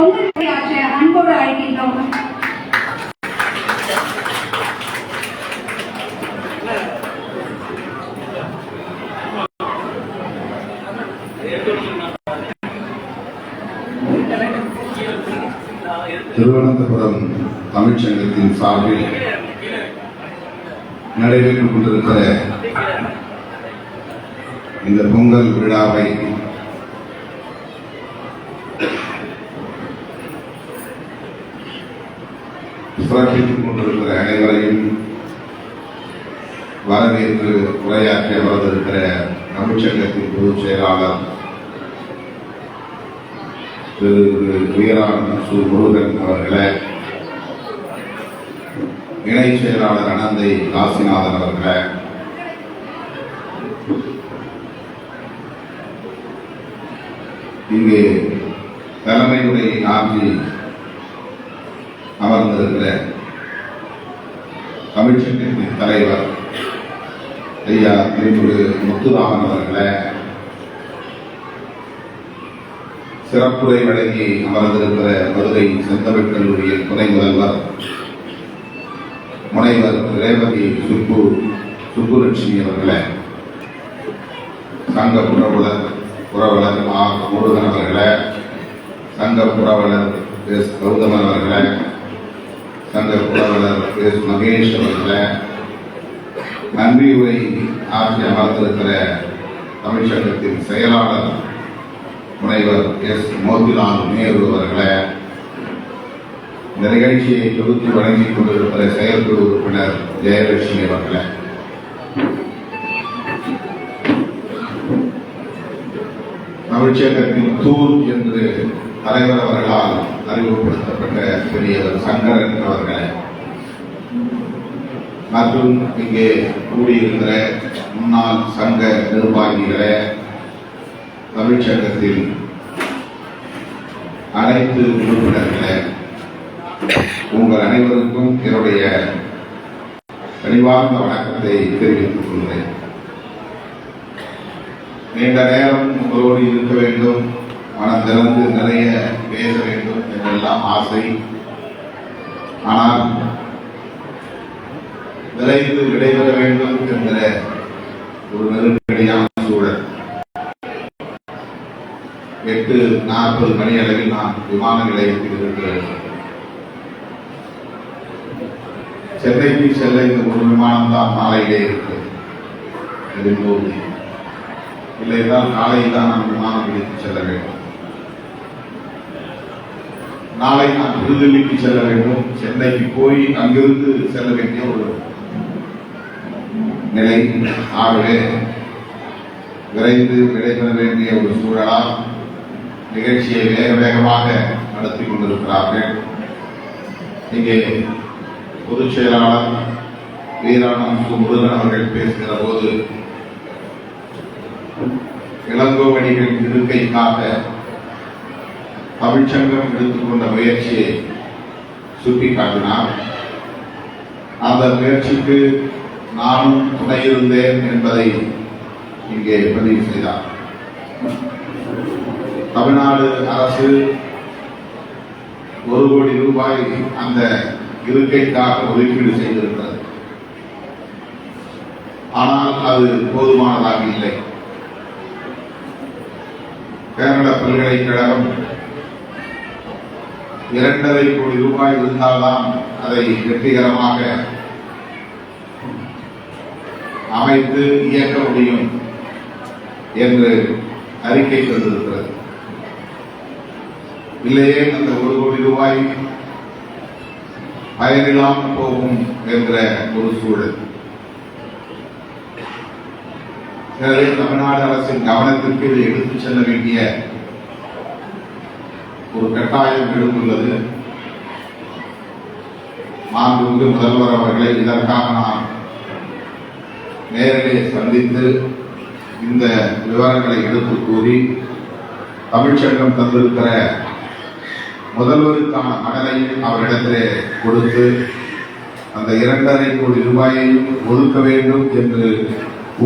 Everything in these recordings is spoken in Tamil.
அன்போடு அழைக்கின்றோம். திருவனந்தபுரம் தமிழ்ச்சங்கத்தின் சார்பில் நடைபெற்றுக் கொண்டிருக்கிற இந்த பொங்கல் விழாவை சிறப்பித்துக் கொண்டிருக்கிற அனைவரையும் வரவேற்று உரையாற்ற வரவிருக்கிற தமிழ்ச்சங்கத்தின் பொதுச் செயலாளர் திரு வீரான் சு முருகன் அவர்களே இணை செயலாளர் அனந்தை காசிநாதன் அவர்களே இங்கு தலைமையுரை ஆற்றி அமர்ந்திருக்கிற தமிழ்ச்சங்கத்தின் தலைவர் ஐயா திருமுரு முத்துராமன் அவர்களை சிறப்புரை வழங்கி அமர்ந்திருக்கிற மதுரை செந்தமிழ் கல்லூரியின் துணை முதல்வர் முனைவர் ரேவதி சுப்பு சுப்புலட்சுமி அவர்களை சங்க புறவலர் புறவலர் மா முருகன் அவர்களை சங்க புறவலர் எஸ் கௌதமன் அவர்களை சங்க புரவலர் எஸ் மகேஷ் அவர்களே. நன்றி உரை ஆற்றி அமர்ந்திருக்கிற தமிழ்ச்சங்கத்தின் செயலாளர் முனைவர் எஸ். மோதிலால் நேரு அவர்களை. இந்த நிகழ்ச்சியை தொகுத்து வழங்கிக் கொண்டிருக்கிற செயற்குழு உறுப்பினர் ஜெயலட்சுமி அவர்களை. தமிழ்ச்சங்கத்தின் தூர் என்று தலைவர் அவர்களால் அறிமுகப்படுத்தப்பட்ட பெரியவர் சங்கரன் அவர்களே. மற்றும் இங்கே கூடியிருக்கிற முன்னாள் சங்க நிர்வாகிகளை தமிழ்ச்சங்கத்தில் அனைத்து உறுப்பினர்களே உங்கள் அனைவருக்கும் என்னுடைய கனிவார்ந்த வணக்கத்தை தெரிவித்துக் கொள்கிறேன். நீண்ட நேரம் உங்களோடு இருக்க வேண்டும். மனம் திறந்து நிறைய பேச வேண்டும் என்றெல்லாம் ஆசை. ஆனால் விரைந்து விடைபெற வேண்டும் என்கிற ஒரு நெருக்கடியான சூழல். எட்டு நாற்பது மணி அளவில் நான் விமான நிலையத்தில் இருக்கிறேன். சென்னைக்கு செல்ல இந்த ஒரு விமானம் தான் மாலையிலே இருக்கிறது. இல்லை என்றால் காலையில் தான் நான் விமானம் பிடித்து செல்ல வேண்டும். நாளை நான் புதுதில்லிக்கு செல்ல வேண்டும். சென்னைக்கு போய் அங்கிருந்து செல்ல வேண்டிய ஒரு நிலை ஆகவே விரைந்து விடைபெற வேண்டிய ஒரு சூழலால் நிகழ்ச்சியை வேக வேகமாக நடத்தி கொண்டிருக்கிறார்கள். இங்கே பொதுச் செயலாளர் வீராணம் முருகன் அவர்கள் பேசுகிற போது இளங்கோவடிகள் இருக்கைக்காக தமிழ்ச்சங்கம் எடுத்துக்கொண்ட முயற்சியை சுட்டிக்காட்டினார். அந்த முயற்சிக்கு நானும் துணை இருந்தேன் என்பதை இங்கே பதிவு செய்தார். தமிழ்நாடு அரசு ஒரு கோடி ரூபாய் அந்த இருக்கைக்காக ஒதுக்கீடு செய்திருக்கிறது. ஆனால் அது போதுமானதாக இல்லை. கேரள பல்கலைக்கழகம் இரண்டரை கோடி ரூபாய் இருந்தால்தான் அதை வெற்றிகரமாக அமைத்து இயக்க முடியும் என்று அறிக்கை தந்திருக்கிறது. இல்லையே அந்த ஒரு கோடி ரூபாய் பயனில்லாமல் போகும் என்ற ஒரு சூழல். எனவே தமிழ்நாடு அரசின் கவனத்திற்கு இதை எடுத்துச் செல்ல வேண்டிய ஒரு கட்டாயம் எழுந்துள்ளது மாண்புமிகு முதல்வர் அவர்களை இதற்காக நான் நேரிலே சந்தித்து இந்த விவரங்களை எடுத்து கூறி தமிழ்ச்சங்கம் தந்திருக்கிற முதல்வருக்கான கடனை அவரிடத்திலே கொடுத்து அந்த இரண்டரை கோடி ரூபாயையும் ஒதுக்க வேண்டும் என்று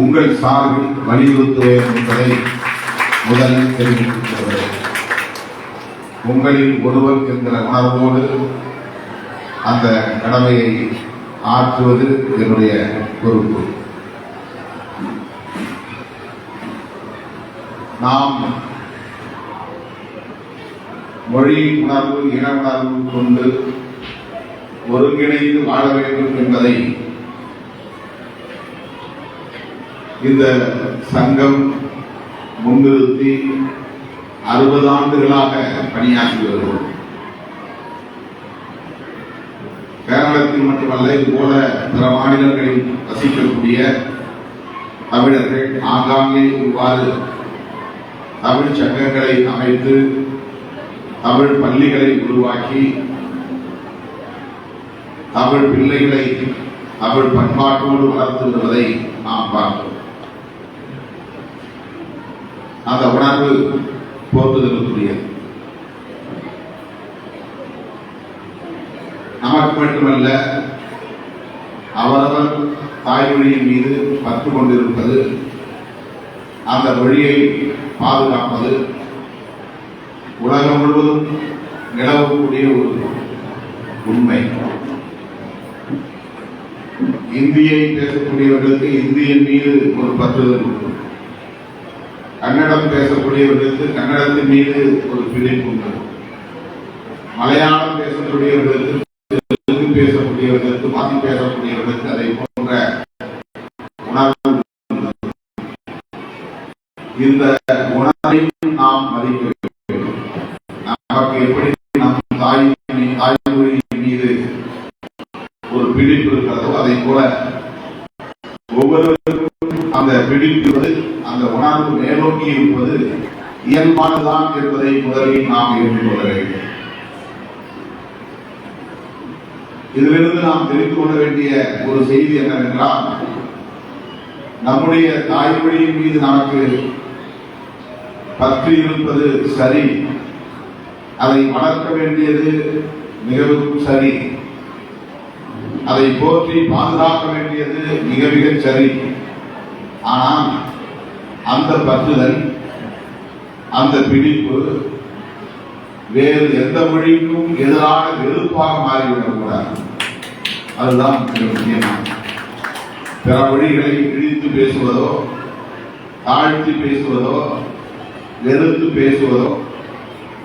உங்கள் சார்பில் வலியுறுத்துவேன் என்பதை முதலில் தெரிவித்துக் கொள்கிறேன். உங்களில் ஒருவர் என்கிற உணர்வோடு அந்த கடமையை ஆற்றுவது என்னுடைய பொறுப்பு. நாம் மொழி உணர்வு இன உணர்வு கொண்டு ஒருங்கிணைந்து வாழ வேண்டும் என்பதை இந்த சங்கம் முன்னிறுத்தி அறுபது ஆண்டுகளாக பணியாற்றி வருகிறோம். கேரளத்தில் மட்டுமல்ல இது போல பிற மாநிலங்களில் வசிக்கக்கூடிய தமிழர்கள் ஆங்காங்கே இவ்வாறு தமிழ் சங்கங்களை அமைத்து தமிழ் பள்ளிகளை உருவாக்கி தமிழ் பிள்ளைகளை தமிழ் பண்பாட்டோடு வளர்த்து வருவதை நாம் பார்க்கிறோம் அந்த உணர்வு போற்றுதலுக்குரிய. நமக்கு மட்டுமல்ல அவரவர் தாய்மொழியின் மீது பற்று கொண்டிருப்பது அந்த மொழியை பாதுகாப்பது உலகம் முழுவதும் நிலவக்கூடிய ஒரு உண்மை. இந்தியை பேசக்கூடியவர்களுக்கு இந்தியின் மீது ஒரு பற்றுதல் உண்டு. கன்னடம் பேசக்கூடியவர்களுக்கு கன்னடத்தின் மீது ஒரு பிடிப்பு உண்டு. மலையாளம் பேசக்கூடியவர்களுக்கு தெலுங்கு பேசக்கூடியவர்களுக்கு மாத்தி பேசக்கூடியவர்களுக்கு அதை போன்ற உணர்வு இந்த உணர்வை நாம் மதிக்க வேண்டும். நமக்கு எப்படி நம் தாய் தாய்மொழியின் மீது ஒரு பிடிப்பு இருக்கிறதோ அதை போல ஒவ்வொருவருக்கும் அந்த பிடிப்பு அந்த உணர்வு மேலோக்கி இருப்பது இயல்பானதுதான் என்பதை முதலில் நாம் ஏற்றுக்கொள்ள வேண்டும். இதிலிருந்து நாம் தெரிந்து கொள்ள வேண்டிய ஒரு செய்தி என்னவென்றால் நம்முடைய தாய்மொழியின் மீது நமக்கு பற்று இருப்பது சரி அதை வளர்க்க வேண்டியது மிகவும் சரி அதை போற்றி பாதுகாக்க வேண்டியது மிக மிக சரி. ஆனால் அந்த பற்றுதல் அந்த பிடிப்பு வேறு எந்த மொழிக்கும் எதிரான வெறுப்பாக மாறிவிடக்கூடாது அதுதான் முக்கியமான பிற மொழிகளை இழித்து பேசுவதோ தாழ்த்தி பேசுவதோ வெறுத்து பேசுவதோ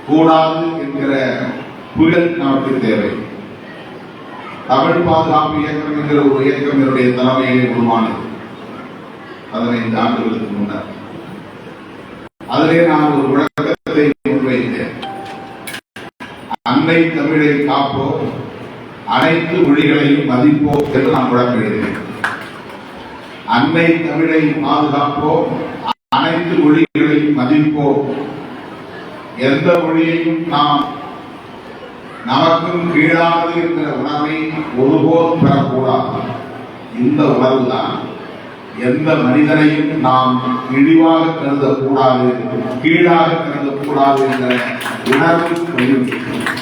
கூடாது என்கிற புயல் நமக்கு தேவை. தமிழ் பாதுகாப்பு இயக்கம் என்கிற ஒரு இயக்கம் என்னுடைய தலைமையிலே உருவானது. பதினைந்து ஆண்டுகளுக்கு முன்னர். அதிலே நான் ஒரு விளக்கத்தை முன்வைத்தேன் அன்னை தமிழை காப்போம் அனைத்து மொழிகளையும் மதிப்போம் என்று நான் முழங்கிடுகிறேன் அன்னை தமிழை பாதுகாப்போம் அனைத்து மொழிகளையும் மதிப்போம் எந்த மொழியையும் நாம் நமக்கும் கீழானது என்கிற உணர்வை ஒருபோதும் பெறக்கூடாது. இந்த உணர்வுதான் எந்த மனிதனையும் நாம் இழிவாக கருதக்கூடாது கீழாக கருதக்கூடாது என்ற உணர்வு வலியுறுத்துகிறது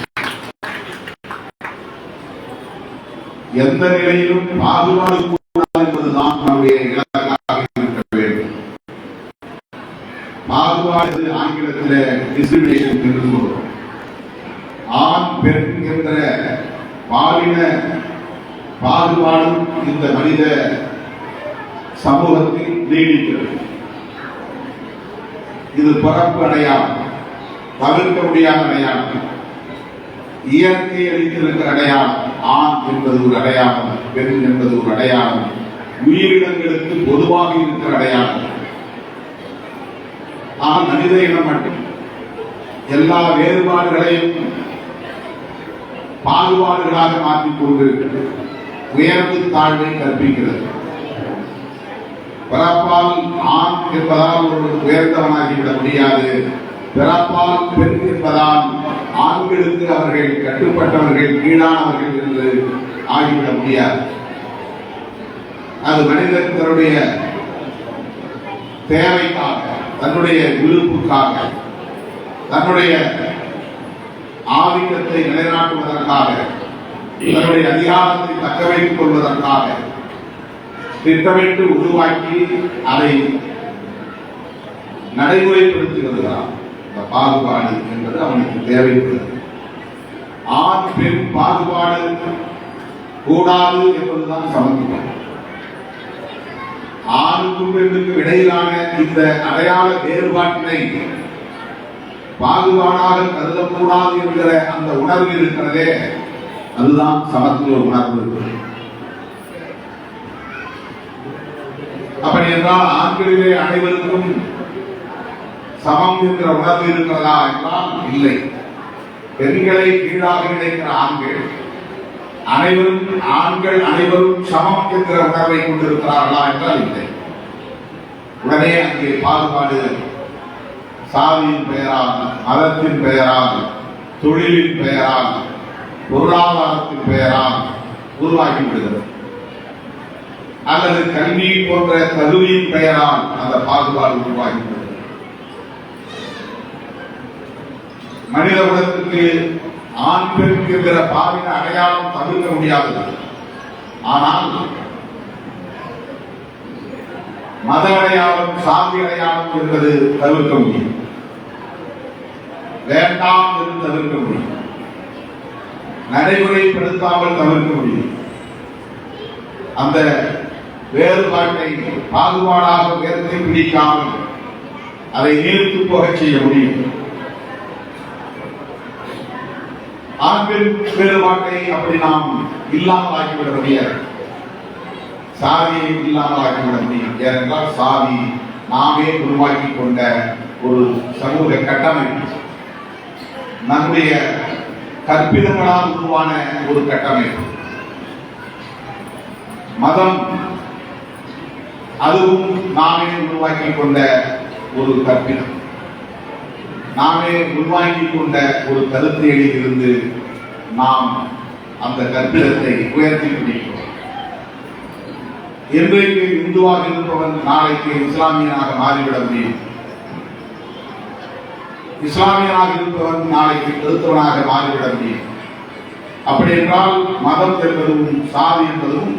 எந்த நிலையிலும் பாகுபாடு கூடாது என்பதுதான் நம்முடைய இலக்காக இருக்க வேண்டும். பாகுபாடு ஆங்கிலத்தில் டிஸ்கிரிமினேஷன் என்று சொல்றோம். ஆண் பெண் என்ற பாலின பாகுபாடும் இந்த மனித சமூகத்தில் நீடிக்கிறது. இது பிறப்பு அடையாளம் தவிர்க்க முடியாத அடையாளம். இயற்கை அளித்திருக்கிற அடையாளம் ஆண் என்பது ஒரு அடையாளம் பெண் என்பது ஒரு அடையாளம். உயிரினங்களுக்கு பொதுவாக இருக்கிற அடையாளம். ஆக மனித இனம் மட்டும் எல்லா வேறுபாடுகளையும் பாகுபாடுகளாக மாற்றிக்கொண்டு உயர்வு தாழ்வை கற்பிக்கிறது. பிறப்பால் ஆண் என்பதால் ஒரு உயர்ந்தவனாகிவிட முடியாது. பிறப்பால் பெண் என்பதால் ஆண்களுக்கு அவர்கள் கட்டுப்பட்டவர்கள் கீழானவர்கள் என்று ஆகிவிட முடியாது. அது மனிதர்களுடைய தன்னுடைய தேவைக்காக தன்னுடைய விருப்புக்காக தன்னுடைய ஆதிக்கத்தை நிலைநாட்டுவதற்காக தன்னுடைய அதிகாரத்தை தக்க வைத்துக் கொள்வதற்காக திட்டமிட்டு உருவாக்கி அதை நடைமுறைப்படுத்தி இந்த பாகுபாடு என்பது அவனுக்கு தேவைப்படுகிறது ஆண் பெண் பாகுபாடு கூடாது என்பதுதான் சமத்துவம். ஆணுக்கும் பெண்ணுக்கும் இடையிலான இந்த அடையாள வேறுபாட்டினை பாகுபாடாக கருதக்கூடாது என்கிற அந்த உணர்வு இருக்கிறதே அதுதான் சமத்துவ உணர்வு. அப்படி என்றால் ஆண்களிலே அனைவருக்கும் சமம் என்ற உணர்வு இருக்கிறதா என்றால் இல்லை. பெண்களை கீழாக நினைக்கிற ஆண்கள் அனைவரும் ஆண்கள் அனைவரும் சமம் என்கிற உணர்வை கொண்டிருக்கிறார்களா என்றால் இல்லை. உடனே அங்கே பாகுபாடு சாதியின் பெயரால் மதத்தின் பெயரால் தொழிலின் பெயரால் பொருளாதாரத்தின் பெயரால் உருவாகி விடுகிறது அல்லது கல்வி போன்ற தகுதியின் பெயரால் அந்த பாகுபாடு உருவாகின்றது. மனித குலத்திற்கு ஆண் பெண் என்கிற பாலின அடையாளம் தவிர்க்க முடியாதது. ஆனால் மத அடையாளம் சாதி அடையாளம் என்பது தவிர்க்க முடியும். வேண்டாம் என்று தவிர்க்க முடியும். நடைமுறைப்படுத்தாமல் தவிர்க்க முடியும். அந்த வேறுபாட்டை பாகுபாடாக உயர்த்தி பிடிக்காமல் அதை நீர்த்து போகச் செய்ய முடியும். ஆண்பின் வேறுபாட்டை அப்படி நாம் இல்லாமல் ஆக்கிவிட முடியாது. சாதியை இல்லாமல் ஆக்கிவிட முடியும். ஏனென்றால் சாதி நாமே உருவாக்கி கொண்ட ஒரு சமூக கட்டமைப்பு. நம்முடைய கற்பிதங்களால் உருவான ஒரு கட்டமைப்பு. மதம் அதுவும் நாமே உருவாக்கி கொண்ட ஒரு கற்பினம் நாமே உள்வாங்கிக் கொண்ட ஒரு கருத்தியலில் இருந்து நாம் அந்த கற்பிதத்தை உயர்த்தி பிடிக்கிறோம் என்றைக்கு இந்துவாக இருப்பவன் நாளைக்கு இஸ்லாமியனாக மாறிவிட முடியும்? இஸ்லாமியனாக இருப்பவன் நாளைக்கு கிறிஸ்தவனாக மாறிவிட முடியும். அப்படி என்றால் மதம் என்பதும் சாதி என்பதும்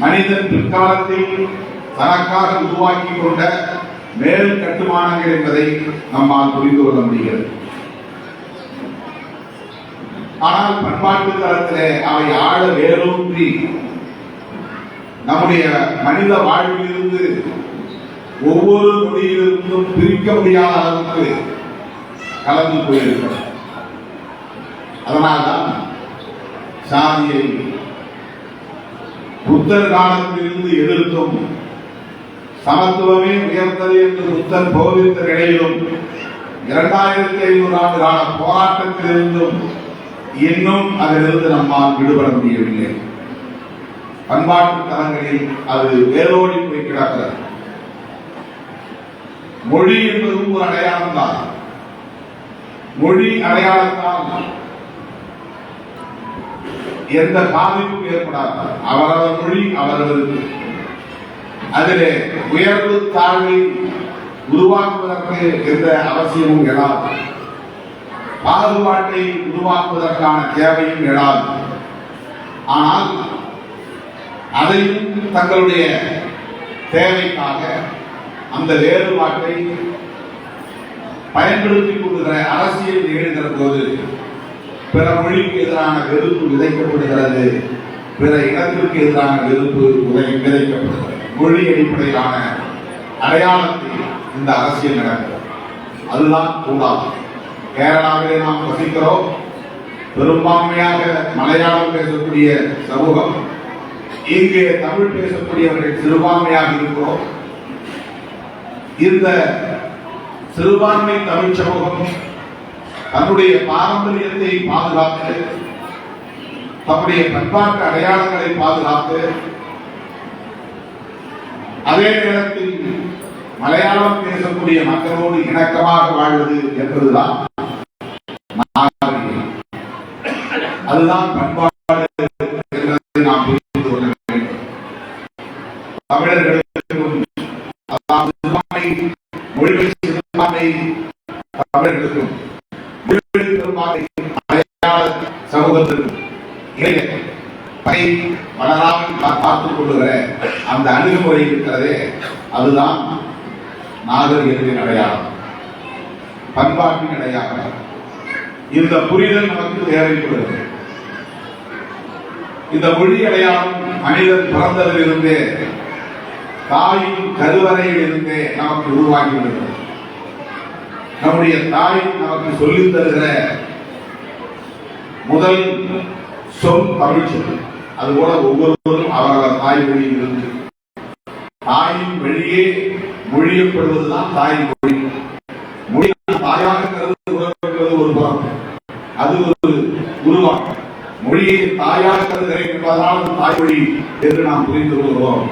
மனிதன் பிற்காலத்தில் தனக்காக உருவாக்கி கொண்ட மேல் கட்டுமானங்கள் என்பதை நம்மால் புரிந்து கொள்ள முடிகிறது. ஆனால் பண்பாட்டு தளத்திலே அவை ஆழ வேரூன்றி நம்முடைய மனித வாழ்விலிருந்து ஒவ்வொரு நொடியிலிருந்தும் பிரிக்க முடியாத அளவுக்கு கலந்து போயிருக்கிறது. அதனால்தான் சாதியை புத்தர் காலத்திலிருந்து எதிர்த்தும் சமத்துவமே உயர்ந்தது என்று புத்தன் போதித்த நிலையிலும் இரண்டாயிரத்தி ஐநூறு ஆண்டு கால போராட்டத்திலிருந்தும் இன்னும் அதிலிருந்து நம்மால் விடுபட முடியவில்லை. பண்பாட்டு தலங்களில் அது வேரோடி போய் கிடக்கிறது. மொழி என்பதும் ஒரு அடையாளம் தான் மொழி அடையாளத்தால் எந்த பாதிப்பும் ஏற்படாது அவரவர் மொழி அவரவருக்கு அதிலே உயர்வு தாழ்வை உருவாக்குவதற்கு எந்த அவசியமும் எழாது. பாகுபாட்டை உருவாக்குவதற்கான தேவையும் எழாது. ஆனால் அதையும் தங்களுடைய தேவைக்காக அந்த வேறுபாட்டை பயன்படுத்திக் கொள்கிற அரசியல் நிகழ்கிற போது பிற மொழிக்கு எதிரான வெறுப்பு விதைக்கப்படுகிறது. பிற இனத்திற்கு எதிரான வெறுப்பு விதைக்கப்படுகிறது. மொழி அடிப்படையிலான அடையாளத்தில் இந்த அரசியல் நடக்கிறது. அதுதான் கூடாது கேரளாவிலே நாம் வசிக்கிறோம். பெரும்பான்மையாக மலையாளம் பேசக்கூடிய சமூகம் இங்கே தமிழ் பேசக்கூடியவர்கள் சிறுபான்மையாக இருக்கிறோம். இந்த சிறுபான்மை தமிழ் சமூகம் தன்னுடைய பாரம்பரியத்தை பாதுகாத்து தன்னுடைய பண்பாட்டு அடையாளங்களை பாதுகாத்து அதே நேரத்தில் மலையாளம் பேசக்கூடிய மக்களோடு இணக்கமாக வாழ்வது என்பதுதான் அதுதான் பண்பாடு என்பதை நாம் புரிந்து கொள்ள வேண்டும். தமிழர்களுக்கும் அதாவது மொழிகள் சிறுபான்மை தமிழர்களுக்கும் சமூகத்திற்கும் இடையே பை வளராமல் பா- பார்த்துக் கொள்ளுகிற அந்த அணுகுமுறை இருக்கிறதே அதுதான் நாகரிகத்தின் அடையாளம். பண்பாட்டின் அடையாளம். இந்த புரிதல் நமக்கு தேவைப்படுகிறது. இந்த மொழி அடையாளம் மனிதன் பிறந்ததிலிருந்து தாயின் கருவறையில் இருந்தே நமக்கு உருவாகி உருவாகிவிடுகிறது. நம்முடைய தாய் நமக்கு சொல்லித் தருகிற முதல் சொல் தமிழ் சொல். அதுபோல ஒவ்வொருவரும் அவரவர் தாய்மொழி இருந்து தாயின் வழியே மொழியப்படுவதுதான் தாய் மொழி. மொழி தாயாக கருது உறவுகிறது ஒரு புறம். அது ஒரு உருவாக்கம் மொழியை தாயாக கருதுகிறேன் என்பதனால் தாய்மொழி என்று நாம் புரிந்து கொள்கிறோம்.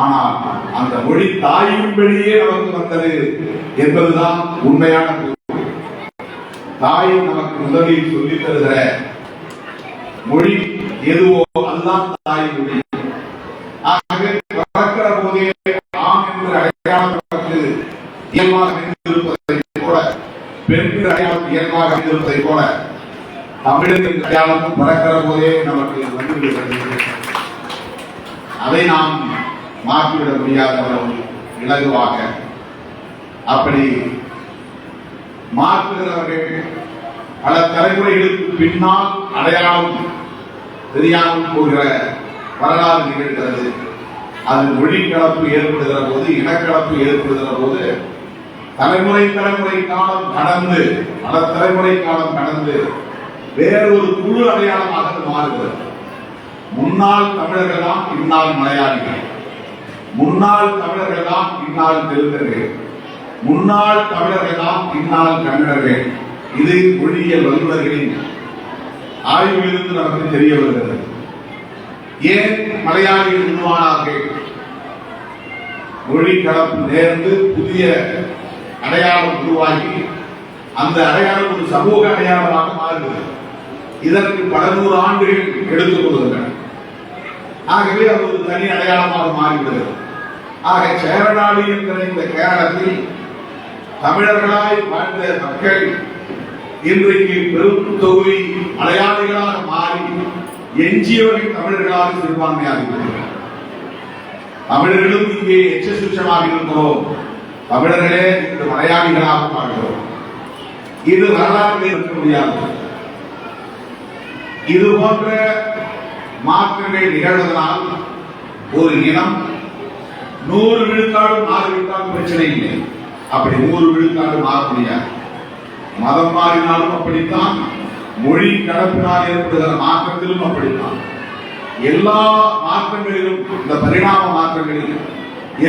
ஆனால் அந்த மொழி தாயின் வழியே நமக்கு வந்தது என்பதுதான் உண்மையான தாய் நமக்கு முதலில் சொல்லித் தருகிற மொழி எதுவோ அதுதான் தாய் மொழி. ஆகவே பிறக்கிற போதே ஆண் என்ற அடையாளம் நமக்கு இயல்பாக அமைந்திருப்பதை போல பெண் என்ற அடையாளம் இயல்பாக அமைந்திருப்பதை போல தமிழரின் அடையாளமும் பிறக்கிற போதே நமக்கு வந்துவிடுகிறது அதை நாம் மாற்றிவிட முடியாத அளவு இலகுவாக அப்படி மாற்றுகிறவர்கள் பல தலைமுறைகளுக்கு பின்னால் அடையாளம் தெரியாமல் போகிற வரலாறு நிகழ்கிறது. அது மொழி கலப்பு ஏற்படுகிற போது இனக்கலப்பு ஏற்படுகிற போது தலைமுறை தலைமுறை காலம் கடந்து பல தலைமுறை காலம் கடந்து வேறொரு குழு அடையாளமாக மாறுகிறது. முன்னாள் தமிழர்கள் தான் இந்நாள் மலையாளிகள். முன்னாள் தமிழர்கள் தான் இந்நாள் தெலுங்கர்கள். முன்னாள் தமிழர்கள் தான் இந்நாள் கன்னடர்கள். இது மொழியியல் வல்லுநர்களின் ஆய்விலிருந்து நமக்கு தெரிய வருகிறது. ஏன் மலையாளிகள் உருவானார்கள்? மொழி கலப்பு நேர்ந்து புதிய அடையாளம் உருவாகி அந்த அடையாளம் ஒரு சமூக அடையாளமாக மாறுகிறது. இதற்கு பல நூறு ஆண்டுகள் எடுத்துக் கொள்கின்றன. ஆகவே அது ஒரு தனி அடையாளமாக மாறிவிடுகிறது. ஆக சேரநாடு என்கிற இந்த கேரளத்தில் தமிழர்களாய் வாழ்ந்த மக்கள் இன்றைக்கு பெரும் தொகுதி மலையாளிகளாக மாறி எஞ்சியவர்கள் தமிழர்களாக சிறுபான்மையாக தமிழர்களும் இங்கே எச்ச சுற்றமாக இருக்கிறோம். தமிழர்களே இன்று மலையாளிகளாக பார்க்கிறோம் இது வரலாற்றில் இருக்க முடியாது. இது போன்ற மாற்றங்கள் நிகழ்வதனால் ஒரு இனம் நூறு விழுக்காடு மாறிவிட்டாலும் பிரச்சனை இல்லை. அப்படி நூறு விழுக்காடு மாற முடியாது. மதம் மாறினாலும் அப்படித்தான். மொழி கடப்பினால் ஏற்படுகிற மாற்றத்திலும் அப்படித்தான். எல்லா மாற்றங்களிலும் இந்த பரிணாம மாற்றங்களிலும்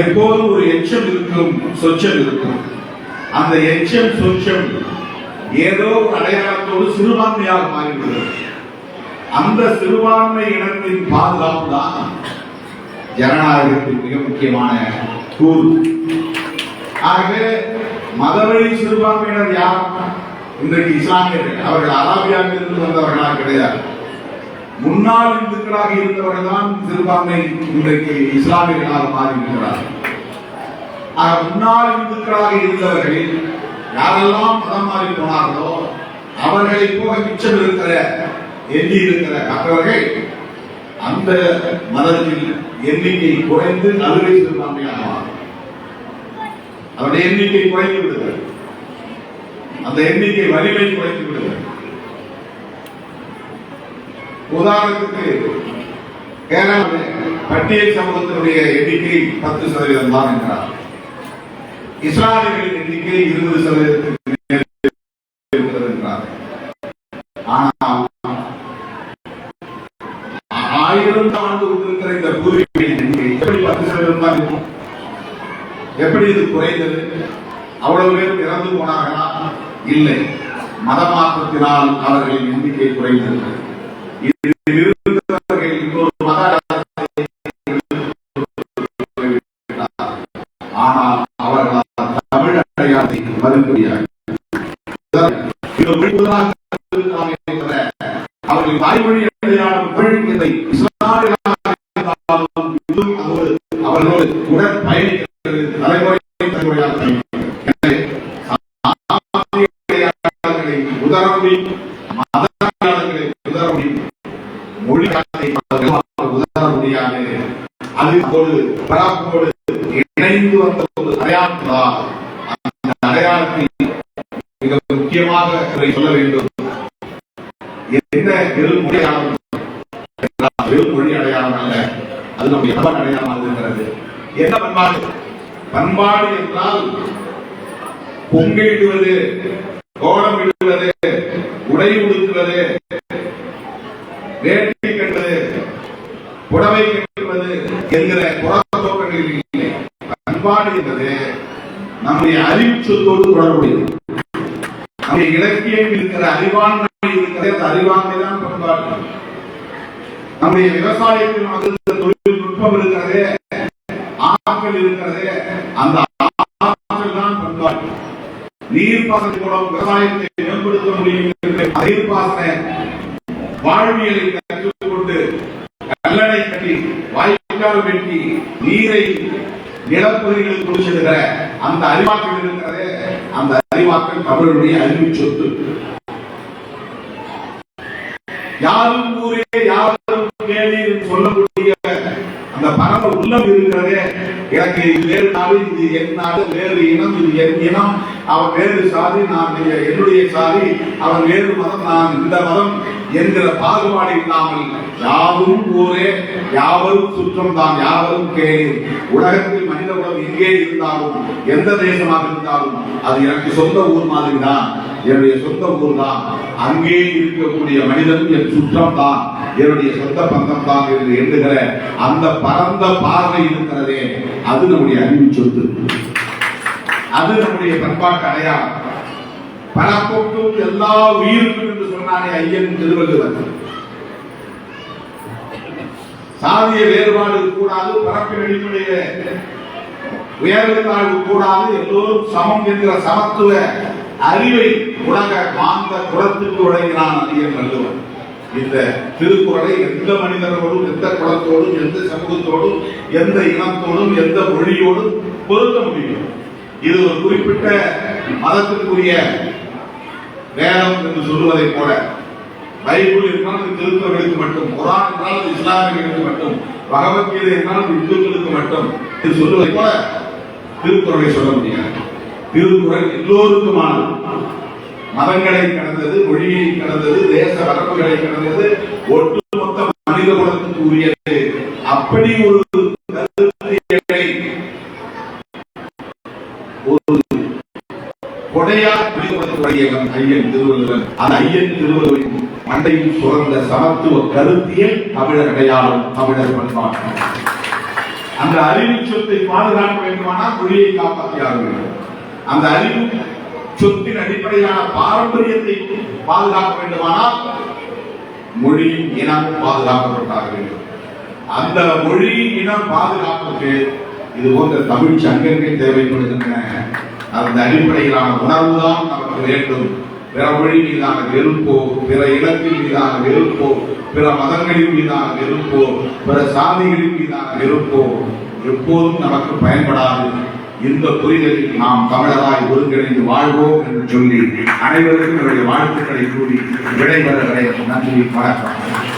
எப்போதும் ஒரு எச்சம் இருக்கும் சொச்சம் இருக்கும். அந்த எச்சம் சொச்சம் ஏதோ ஒரு அடையாளத்தோடு சிறுபான்மையாக மாறிவிடுகிறது. அந்த சிறுபான்மை இனத்தின் பாதுகாப்பு தான் ஜனநாயகத்தின் மிக முக்கியமான கூறு. ஆகவே மதவழி சிறுபான்மையினர் யார்? இன்றைக்கு இஸ்லாமியர்கள். அவர்கள் அராபியாவில் இருந்து வந்தவர்களா கிடையாது. முன்னாள் இந்துக்களாக இருந்தவர்கள் தான் சிறுபான்மை இன்றைக்கு இஸ்லாமியர்களாக மாறியிருக்கிறார்கள் ஆக முன்னாள் இந்துக்களாக இருந்தவர்கள் யாரெல்லாம் மதம் மாறி போனார்களோ அவர்களை போக மிச்சம் இருக்கிற எண்ணி இருக்கிற மற்றவர்கள் அந்த மதத்தில் எண்ணிக்கை குறைந்து அறுவை சிறுபான்மையாக மாறும். அவருடைய எண்ணிக்கை குறைந்து விடுகிறது அந்த எண்ணிக்கை வலிமை குறைந்து விடுகிறது உதாரணத்துக்கு கேரளாவில் பட்டியல் சமூகத்தினுடைய எண்ணிக்கை பத்து சதவீதம் தான் என்றார். இஸ்லாமியர்களின் எண்ணிக்கை இருபது சதவீதத்துக்கு இருக்கிறது என்றார். ஆனால் ஆயிரம் ஆண்டு கொண்டிருக்கிற இந்த பூர்வீக எண்ணிக்கை எப்படி பத்து சதவீதம் தான் இருக்கும்? எப்படி இது குறைந்தது? அவ்வளவு பேர் இறந்து போனார்களா? இல்லை. மதமாற்றத்தினால் அவர்களின் எண்ணிக்கை குறைந்தது வந்த ஒரு அந்த அடையாளத்தை மிக முக்கியமாக சொல்ல வேண்டும். என்ன வெறும் அடையாளம்? என்றால் அடையாளம் அல்ல அது நம்முடைய பண்பாடு அடையாளமாக இருக்கிறது. என்ன பண்பாடு? பண்பாடு என்றால் பொங்கிடுவது கோலம் இடுவது உடை உடுக்குவது வேட்டி கட்டுவது புடவை கட்டுவது என்கிற பண்பாடு என்பது நம்முடைய அறிவு சொத்தோடு தொடர்புடையது. நம்முடைய இலக்கியம் இருக்கிற அறிவாண்மை இருக்கிற அந்த அறிவாண்மை தான் பண்பாடு. நம்முடைய விவசாயத்தில் நமக்கு தொழில்நுட்பம் இருக்கிறது ஆற்றல் இருக்கிறது அந்த ஆற்றல் தான் பண்பாடு. நீர்ப்பாசன மூலம் விவசாயத்தை மேம்படுத்த முடியும் என்று நீர்ப்பாசன வாழ்வியலை கற்றுக்கொண்டு கல்லணை கட்டி வாய்க்கால் வெட்டி நிலப்பகுதிகளில் கொண்டு அந்த அறிவாக்கம் இருக்கிறதே அந்த அறிவாற்றல் தமிழுடைய அறிவு சொத்து. யாரும் ஊரே யாரும் கேள்வி சொல்லக்கூடிய அந்த பரம உள்ளம் இருக்கிறதே. எனக்கு இது வேறு நாடு இது என் நாடு வேறு இனம் இது என் இனம். அவன் வேறு சாதி நான் என்னுடைய சாதி அவன் வேறு மதம் நான் இந்த மதம் என்கிற பாகுபாடு இல்லாமல் யாரும் ஊரே யாவரும் சுற்றம் தான் யாவரும் கேள்வி உலகத்தில் மனித உலகம் எங்கே இருந்தாலும் எந்த தேசமாக இருந்தாலும் அது எனக்கு சொந்த ஊர் மாதிரி தான் என்னுடைய சொந்த ஊர் தான் அங்கே இருக்கக்கூடிய மனிதன் என் சுற்றம் தான் என்னுடைய சொந்த பந்தம் தான் என்று எண்ணுகிற அந்த பரந்த பார்வை இருக்கிறதே அது நம்முடைய அறிவு சொத்து. அது நம்முடைய பண்பாட்டு அடையாளம். பரப்பொட்டும் எல்லா உயிருக்கும் என்று சொன்னானே ஐயன் திருவள்ளுவர். சாதிய வேறுபாடு கூடாது பரப்பின் வெளிப்படைய உயர்வு தாழ்வு கூடாது எல்லோரும் சமம் என்கிற சமத்துவ அறிவை உலக காந்த குலத்துக்கு உடைகிறான் அதிகம் வள்ளுவர். இந்த திருக்குறளை எந்த மனிதர்களோடும் எந்த குலத்தோடும் எந்த சமூகத்தோடும் எந்த இனத்தோடும் எந்த மொழியோடும் பொருத்த முடியும். இது ஒரு குறிப்பிட்ட மதத்திற்குரிய வேதம் என்று சொல்லுவதைப் போல. பைபிள் என்றால் அது கிறிஸ்தவர்களுக்கு மட்டும் குரான் என்றால் அது இஸ்லாமியர்களுக்கு மட்டும் பகவத்கீதை என்றால் அது இந்துக்களுக்கு மட்டும் இது சொல்லுவதை போல திருக்குறளை சொல்ல முடியாது. திருக்குறள் எல்லோருக்குமானது. மதங்களை கடந்தது மொழியை கடந்தது தேச வரப்புகளை கடந்தது ஒட்டுமொத்த மனித குலத்துக்கு உரியது அப்படி ஒரு கருத்தியலை ஒரு கொடையார் பிடிபடுத்தக்கூடியவன் ஐயன் திருவள்ளுவன். அந்த ஐயன் திருவள்ளுவரின் மண்டையில் சுரந்த சமத்துவ கருத்தியல் தமிழர் அடையாளம் தமிழர் பண்பாடு. அந்த அறிவு சொத்தை பாதுகாக்க வேண்டுமானால் மொழியை காப்பாற்றியாக வேண்டும் அந்த அறிவு சொத்தின் அடிப்படையான பாரம்பரியத்தை பாதுகாக்க வேண்டுமானால் மொழி இனம் பாதுகாக்கப்பட்டாக வேண்டும் அந்த மொழி இனம் பாதுகாப்புக்கு இது போன்ற தமிழ் சங்கங்கள் தேவைப்படுகின்றன. அந்த அடிப்படையிலான உணர்வுதான் நமக்கு வேண்டும். பிற மொழி மீதான வெறுப்போ பிற இனத்தின் மீதான வெறுப்போ பிற மதங்களின் மீதான வெறுப்போ பிற சாதிகளின் மீதான வெறுப்போ எப்போதும் நமக்கு பயன்படாது. இந்த புரிதலில் நாம் தமிழராய் ஒருங்கிணைந்து வாழ்வோம் என்று சொல்லி அனைவருக்கும் என்னுடைய வாழ்த்துக்களை கூறி விடைபெறுகிறேன் நன்றி வணக்கம்.